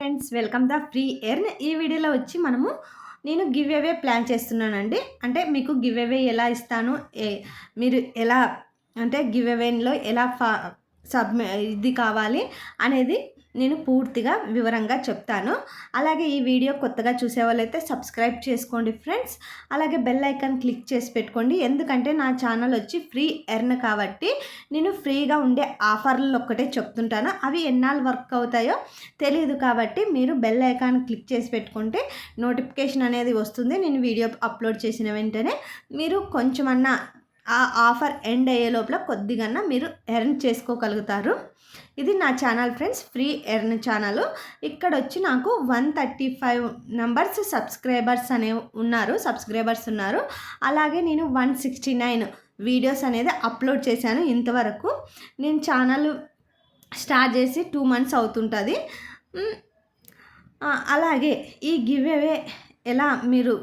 Friends welcome the free earn ఈ వీడియోలో వచ్చి మనము నేను గివ్ అవే ప్లాన్ చేస్తున్నానండి. అంటే మీకు గివ్ అవే ఎలా ఇస్తాను? మీరు ఎలా అంటే గివ్ అవేలో ఎలా ఫా సబ్మి ఇది కావాలి అనేది నేను పూర్తిగా వివరంగా చెప్తాను. అలాగే ఈ వీడియో కొత్తగా చూసే వాళ్ళైతే సబ్స్క్రైబ్ చేసుకోండి ఫ్రెండ్స్. అలాగే బెల్ ఐకాన్ క్లిక్ చేసి పెట్టుకోండి. ఎందుకంటే నా ఛానల్ వచ్చి ఫ్రీ ఎర్న్ కాబట్టి నేను ఫ్రీగా ఉండే ఆఫర్లు ఒక్కటే చెప్తుంటాను. అవి ఎన్నాళ్ళు వర్క్ అవుతాయో తెలియదు కాబట్టి మీరు బెల్ ఐకాన్ క్లిక్ చేసి పెట్టుకుంటే నోటిఫికేషన్ అనేది వస్తుంది. నేను వీడియో అప్లోడ్ చేసిన వెంటనే మీరు కొంచెమన్నా ఆ ఆఫర్ ఎండ్ అయ్యే లోపల కొద్దిగా మీరు ఎర్న్ చేసుకోగలుగుతారు. ఇది నా channel friends free earn channel. ఇక్కడ వచ్చి నాకు one thirty five numbers subscribers అనే ఉన్నారు సబ్స్క్రైబర్స్ ఉన్నారు. అలాగే నేను వన్ సిక్స్టీ నైన్ వీడియోస్ అనేది అప్లోడ్ చేశాను ఇంతవరకు. నేను ఛానల్ స్టార్ట్ చేసి టూ మంత్స్ అవుతుంటుంది. అలాగే ఈ గివ్ అవే ఎలా మీరు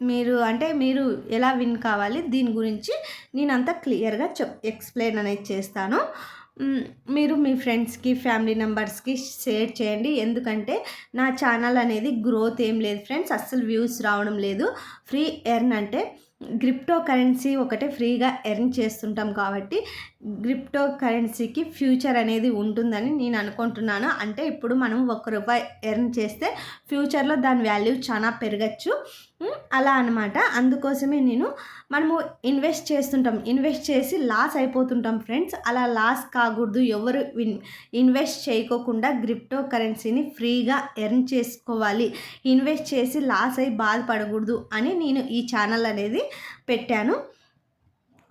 మీరు అంటే మీరు ఎలా విన్ కావాలి దీని గురించి నేను అంతా క్లియర్గా చెప్ ఎక్స్ప్లెయిన్ అనేది చేస్తాను. మీరు మీ ఫ్రెండ్స్కి ఫ్యామిలీ మెంబర్స్కి షేర్ చేయండి. ఎందుకంటే నా ఛానల్ అనేది గ్రోత్ ఏం లేదు ఫ్రెండ్స్ అస్సలు వ్యూస్ రావడం లేదు. ఫ్రీ ఎర్న్ అంటే క్రిప్టో కరెన్సీ ఒకటే ఫ్రీగా ఎర్న్ చేస్తుంటాం కాబట్టి క్రిప్టో కరెన్సీకి ఫ్యూచర్ అనేది ఉంటుందని నేను అనుకుంటున్నాను. అంటే ఇప్పుడు మనం ఒక రూపాయి ఎర్న్ చేస్తే ఫ్యూచర్లో దాని వాల్యూ చాలా పెరగచ్చు. అలా అనమాట అందుకోసమే నేను మనము ఇన్వెస్ట్ చేస్తుంటాం. ఇన్వెస్ట్ చేసి లాస్ అయిపోతుంటాం ఫ్రెండ్స్. అలా లాస్ కాకూడదు. ఎవరు ఇన్వెస్ట్ చేయకోకుండా క్రిప్టో కరెన్సీని ఫ్రీగా ఎర్న్ చేసుకోవాలి. ఇన్వెస్ట్ చేసి లాస్ అయి బాధపడకూడదు అని నేను ఈ ఛానల్ అనేది పెట్టాను.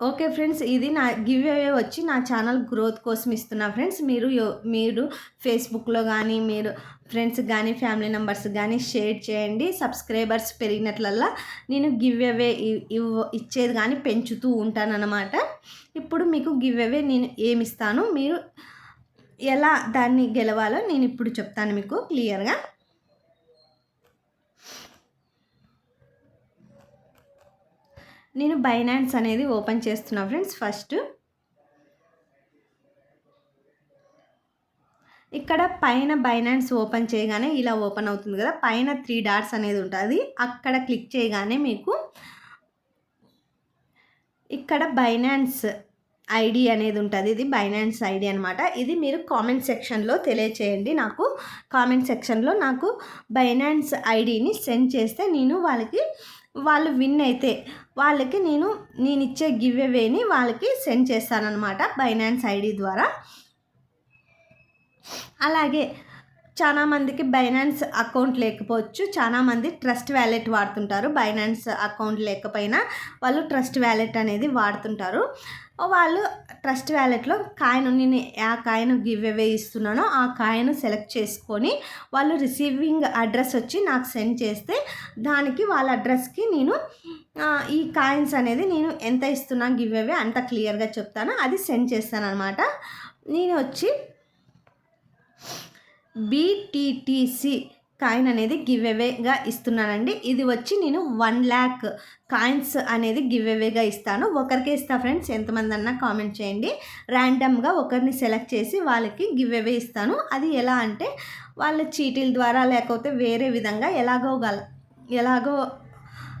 ఓకే ఫ్రెండ్స్ ఇది నా గివ్ అవే వచ్చి నా ఛానల్ గ్రోత్ కోసం ఇస్తున్నా ఫ్రెండ్స్. మీరు మీరు ఫేస్బుక్లో కానీ మీరు ఫ్రెండ్స్ కానీ ఫ్యామిలీ మెంబర్స్ కానీ షేర్ చేయండి. సబ్స్క్రైబర్స్ పెరిగినట్లల్లా నేను గివ్ అవే ఇచ్చేది కానీ పెంచుతూ ఉంటానన్నమాట. ఇప్పుడు మీకు గివ్ అవే నేను ఏమిస్తాను? మీరు ఎలా దాన్ని గెలవాలో నేను ఇప్పుడు చెప్తాను మీకు క్లియర్గా. నేను బైనాన్స్ అనేది ఓపెన్ చేస్తున్నా ఫ్రెండ్స్ ఫస్ట్. ఇక్కడ పైన బైనాన్స్ ఓపెన్ చేయగానే ఇలా ఓపెన్ అవుతుంది కదా పైన త్రీ డాట్స్ అనేది ఉంటుంది. అక్కడ క్లిక్ చేయగానే మీకు ఇక్కడ బైనాన్స్ ఐడి అనేది ఉంటుంది. ఇది బైనాన్స్ ఐడి అనమాట ఇది మీరు కామెంట్ సెక్షన్లో తెలియచేయండి. నాకు కామెంట్ సెక్షన్లో నాకు బైనాన్స్ ఐడిని సెండ్ చేస్తే నేను వాళ్ళకి వాళ్ళు విన్ అయితే వాళ్ళకి నేను నేను ఇచ్చే గివ్ అవేని వాళ్ళకి సెండ్ చేస్తానన్నమాట బైనాన్స్ ఐడి ద్వారా. అలాగే చాలామందికి బైనాన్స్ అకౌంట్ లేకపోవచ్చు. చాలామంది ట్రస్ట్ వ్యాలెట్ వాడుతుంటారు. బైనాన్స్ అకౌంట్ లేకపోయినా వాళ్ళు ట్రస్ట్ వ్యాలెట్ అనేది వాడుతుంటారు. వాళ్ళు ట్రస్ట్ వ్యాలెట్లో కాయిన్ నేను ఆ కాయిన్ గివ్ అవే ఇస్తున్నానో ఆ కాయిన్ సెలెక్ట్ చేసుకొని వాళ్ళు రిసీవింగ్ అడ్రస్ వచ్చి నాకు సెండ్ చేస్తే దానికి వాళ్ళ అడ్రస్కి నేను ఈ కాయిన్స్ అనేది నేను ఎంత ఇస్తున్నా గివ్ అవే అంత క్లియర్గా చెప్తాను. అది సెండ్ చేస్తాను అనమాట నేను వచ్చి బీటీటీసీ కాయిన్ అనేది గివ్ అవేగా ఇస్తున్నానండి. ఇది వచ్చి నేను వన్ ల్యాక్ కాయిన్స్ అనేది గివ్ అవేగా ఇస్తాను. ఒకరికే ఇస్తా ఫ్రెండ్స్ ఎంతమంది అన్నా కామెంట్ చేయండి. ర్యాండమ్గా ఒకరిని సెలెక్ట్ చేసి వాళ్ళకి గివ్ అవే ఇస్తాను. అది ఎలా అంటే వాళ్ళ చీటీల ద్వారా లేకపోతే వేరే విధంగా ఎలాగో గల ఎలాగో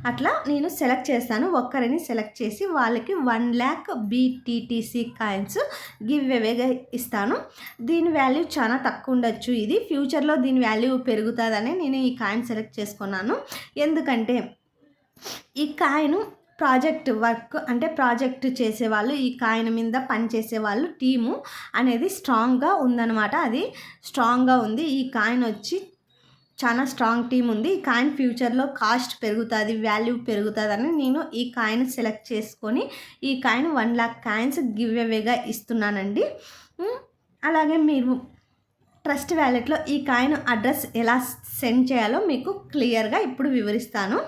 అట్లా నేను సెలెక్ట్ చేస్తాను. ఒక్కరిని సెలెక్ట్ చేసి వాళ్ళకి one lakh BTTC coins give అవేగా ఇస్తాను. దీని వాల్యూ చాలా తక్కువ ఉండొచ్చు ఇది. ఫ్యూచర్లో దీని వాల్యూ పెరుగుతుందని నేను ఈ కాయిన్ సెలెక్ట్ చేసుకున్నాను. ఎందుకంటే ఈ కాయిన్ ప్రాజెక్ట్ వర్క్ అంటే ప్రాజెక్ట్ చేసేవాళ్ళు ఈ కాయిన్ మీద పనిచేసే వాళ్ళు టీము అనేది స్ట్రాంగ్గా ఉందన్నమాట. అది స్ట్రాంగ్గా ఉంది. ఈ కాయిన్ వచ్చి చాలా స్ట్రాంగ్ టీం ఉంది. ఈ కాయిన్ ఫ్యూచర్లో కాస్ట్ పెరుగుతుంది వాల్యూ పెరుగుతుందని నేను ఈ కాయిన్ సెలెక్ట్ చేసుకొని ఈ coin one lakh coins give అవేగా ఇస్తున్నానండి. అలాగే మీరు ట్రస్ట్ వ్యాలెట్లో ఈ కాయిన్ అడ్రస్ ఎలా సెండ్ చేయాలో మీకు క్లియర్గా ఇప్పుడు వివరిస్తాను.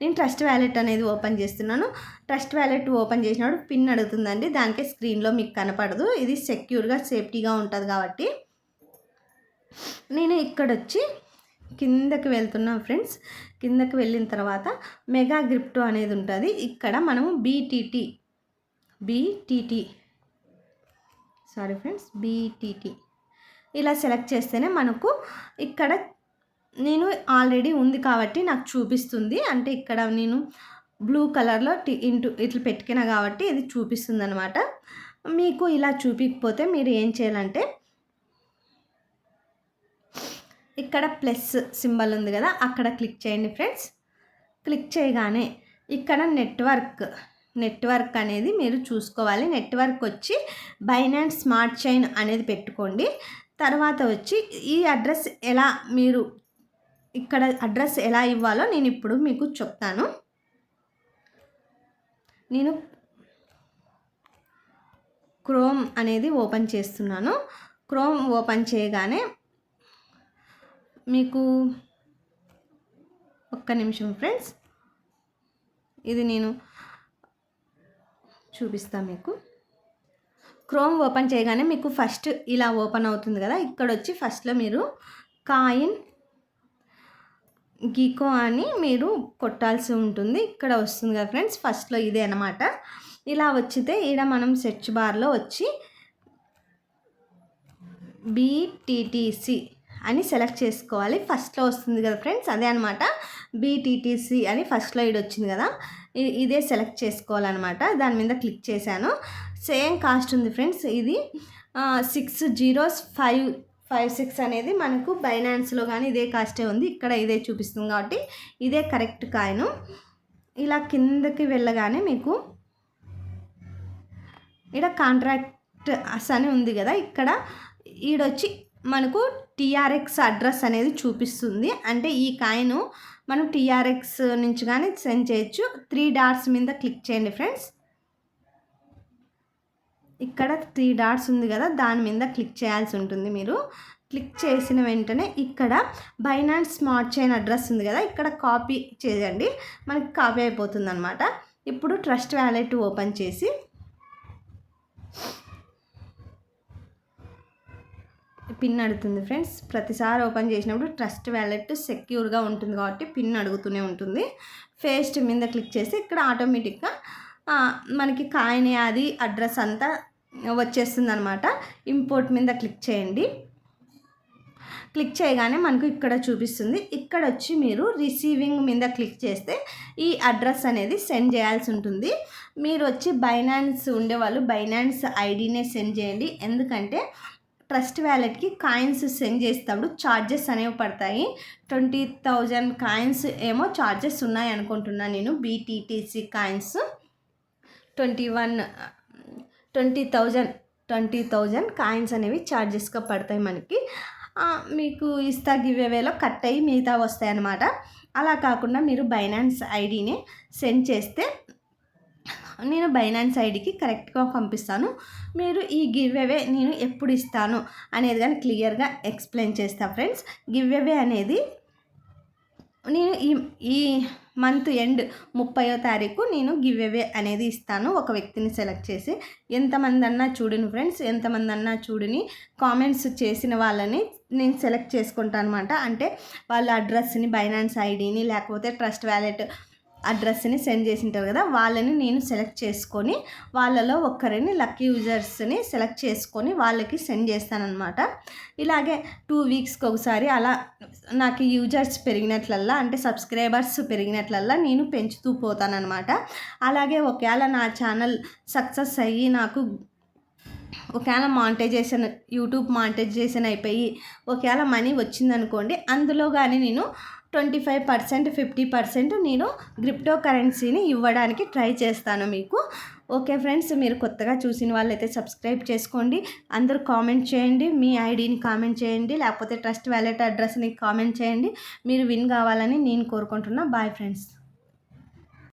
నేను ట్రస్ట్ వ్యాలెట్ అనేది ఓపెన్ చేస్తున్నాను. ట్రస్ట్ వ్యాలెట్ ఓపెన్ చేసినప్పుడు పిన్ అడుగుతుందండి. దానికే స్క్రీన్లో మీకు కనపడదు. ఇది సెక్యూర్గా సేఫ్టీగా ఉంటుంది కాబట్టి. నేను ఇక్కడ వచ్చి కిందకి వెళ్తున్నాం ఫ్రెండ్స్. కిందకి వెళ్ళిన తర్వాత మెగా గ్రిప్టో అనేది ఉంటుంది. ఇక్కడ మనము BTT BTT sorry friends BTT ఇలా సెలెక్ట్ చేస్తేనే మనకు ఇక్కడ నేను ఆల్రెడీ ఉంది కాబట్టి నాకు చూపిస్తుంది. అంటే ఇక్కడ నేను బ్లూ కలర్లో టీ ఇంటూ ఇట్లా పెట్టుకున్నా కాబట్టి ఇది చూపిస్తుంది అనమాట మీకు ఇలా చూపించకపోతే మీరు ఏం చేయాలంటే ఇక్కడ ప్లస్ సింబల్ ఉంది కదా అక్కడ క్లిక్ చేయండి ఫ్రెండ్స్. క్లిక్ చేయగానే ఇక్కడ నెట్వర్క్ నెట్వర్క్ అనేది మీరు చూసుకోవాలి. నెట్వర్క్ వచ్చి బైనాన్స్ స్మార్ట్ చైన్ అనేది పెట్టుకోండి. తర్వాత వచ్చి ఈ అడ్రస్ ఎలా మీరు ఇక్కడ అడ్రస్ ఎలా ఇవ్వాలో నేను ఇప్పుడు మీకు చెప్తాను. నేను క్రోమ్ అనేది ఓపెన్ చేస్తున్నాను. క్రోమ్ ఓపెన్ చేయగానే మీకు ఒక్క నిమిషం ఫ్రెండ్స్. ఇది నేను చూపిస్తాను మీకు. క్రోమ్ ఓపెన్ చేయగానే మీకు ఫస్ట్ ఇలా ఓపెన్ అవుతుంది కదా ఇక్కడ వచ్చి ఫస్ట్లో మీరు కాయిన్ గీకో అని మీరు కొట్టాల్సి ఉంటుంది. ఇక్కడ వస్తుంది కదా ఫ్రెండ్స్ ఫస్ట్లో ఇదే అనమాట ఇలా వచ్చితే ఇక్కడ మనం సెర్చ్ బార్లో వచ్చి బీటీటీసీ అని సెలెక్ట్ చేసుకోవాలి. ఫస్ట్లో వస్తుంది కదా ఫ్రెండ్స్ అదే అనమాట బీటీటీసీ అని ఫస్ట్లో ఇది వచ్చింది కదా ఇదే సెలెక్ట్ చేసుకోవాలన్నమాట. దాని మీద క్లిక్ చేశాను. సేమ్ కాస్ట్ ఉంది ఫ్రెండ్స్ ఇది six zeros five five six అనేది మనకు బైనాన్స్లో కానీ ఇదే కాస్టే ఉంది. ఇక్కడ ఇదే చూపిస్తుంది కాబట్టి ఇదే కరెక్ట్ కాయను. ఇలా కిందకి వెళ్ళగానే మీకు ఇక్కడ కాంట్రాక్ట్ అని ఉంది కదా ఇక్కడ ఈడొచ్చి మనకు టీఆర్ఎక్స్ అడ్రస్ అనేది చూపిస్తుంది. అంటే ఈ కాయిన్ మనం టీఆర్ఎక్స్ నుంచి కానీ సెండ్ చేయొచ్చు. త్రీ డాట్స్ మీద క్లిక్ చేయండి ఫ్రెండ్స్ ఇక్కడ త్రీ డాట్స్ ఉంది కదా దాని మీద క్లిక్ చేయాల్సి ఉంటుంది మీరు. క్లిక్ చేసిన వెంటనే ఇక్కడ బైనాన్స్ స్మార్ట్ చైన్ అడ్రస్ ఉంది కదా ఇక్కడ కాపీ చేయండి. మనకి కాపీ అయిపోతుంది అనమాట ఇప్పుడు ట్రస్ట్ వ్యాలెట్ ఓపెన్ చేసి పిన్ అడుగుతుంది ఫ్రెండ్స్. ప్రతిసారి ఓపెన్ చేసినప్పుడు ట్రస్ట్ వ్యాలెట్ సెక్యూర్గా ఉంటుంది కాబట్టి పిన్ అడుగుతూనే ఉంటుంది. ఫేస్ట్ మీద క్లిక్ చేసి ఇక్కడ ఆటోమేటిక్గా మనకి కాయిన్ అది అడ్రస్ అంతా వచ్చేస్తుంది అనమాట ఇంపోర్ట్ మీద క్లిక్ చేయండి. క్లిక్ చేయగానే మనకు ఇక్కడ చూపిస్తుంది. ఇక్కడ వచ్చి మీరు రిసీవింగ్ మీద క్లిక్ చేస్తే ఈ అడ్రస్ అనేది సెండ్ చేయాల్సి ఉంటుంది. మీరు వచ్చి బైనాన్స్ ఉండేవాళ్ళు బైనాన్స్ ఐడినే సెండ్ చేయండి. ఎందుకంటే ట్రస్ట్ వ్యాలెట్కి కాయిన్స్ సెండ్ చేసేటప్పుడు ఛార్జెస్ అనేవి పడతాయి. ట్వంటీ థౌజండ్ కాయిన్స్ ఏమో ఛార్జెస్ ఉన్నాయి అనుకుంటున్నాను నేను BTTC coins. Twenty one twenty thousand twenty thousand coins అనేవి ఛార్జెస్గా పడతాయి మనకి. మీకు ఇస్తా గివేవేలో కట్ అయ్యి మిగతా వస్తాయి అన్నమాట అలా కాకుండా మీరు బైనాన్స్ ఐడిని సెండ్ చేస్తే నేను బైనాన్స్ ఐడికి కరెక్ట్గా పంపిస్తాను. మీరు ఈ గివ్ అవే నేను ఎప్పుడు ఇస్తాను అనేది కానీ క్లియర్గా ఎక్స్ప్లెయిన్ చేస్తాను ఫ్రెండ్స్. గివ్ అవే అనేది నేను ఈ ఈ మంత్ ఎండ్ ముప్పయో తారీఖు నేను గివ్ అవే అనేది ఇస్తాను. ఒక వ్యక్తిని సెలెక్ట్ చేసి ఎంతమంది అన్నా చూడని ఫ్రెండ్స్ ఎంతమంది అన్నా చూడని కామెంట్స్ చేసిన వాళ్ళని నేను సెలెక్ట్ చేసుకుంటాను అనమాట అంటే వాళ్ళ అడ్రస్ని బైనాన్స్ ఐడిని లేకపోతే ట్రస్ట్ వ్యాలెట్ అడ్రస్ని సెండ్ చేసి ఉంటారు కదా వాళ్ళని నేను సెలెక్ట్ చేసుకొని వాళ్ళలో ఒక్కరిని లక్కీ యూజర్స్ని సెలెక్ట్ చేసుకొని వాళ్ళకి సెండ్ చేస్తానమాట ఇలాగే టూ వీక్స్కి ఒకసారి అలా నాకు యూజర్స్ పెరిగినట్లల్లా అంటే సబ్స్క్రైబర్స్ పెరిగినట్లల్లా నేను పెంచుతూ పోతానన్నమాట. అలాగే ఒకవేళ నా ఛానల్ సక్సెస్ అయ్యి నాకు ఒకవేళ మానిటైజేషన్ యూట్యూబ్ మానిటైజేషన్ అయిపోయి ఒకవేళ మనీ వచ్చిందనుకోండి అందులో కానీ నేను twenty five percent fifty percent నేను క్రిప్టో కరెన్సీని ఇవ్వడానికి ట్రై చేస్తాను మీకు. ఓకే ఫ్రెండ్స్ మీరు కొత్తగా చూసిన వాళ్ళైతే సబ్స్క్రైబ్ చేసుకోండి. అందరూ కామెంట్ చేయండి మీ ఐడిని కామెంట్ చేయండి లేకపోతే ట్రస్ట్ వ్యాలెట్ అడ్రస్ని కామెంట్ చేయండి. మీరు విన్ కావాలని నేను కోరుకుంటున్నా. Bye friends.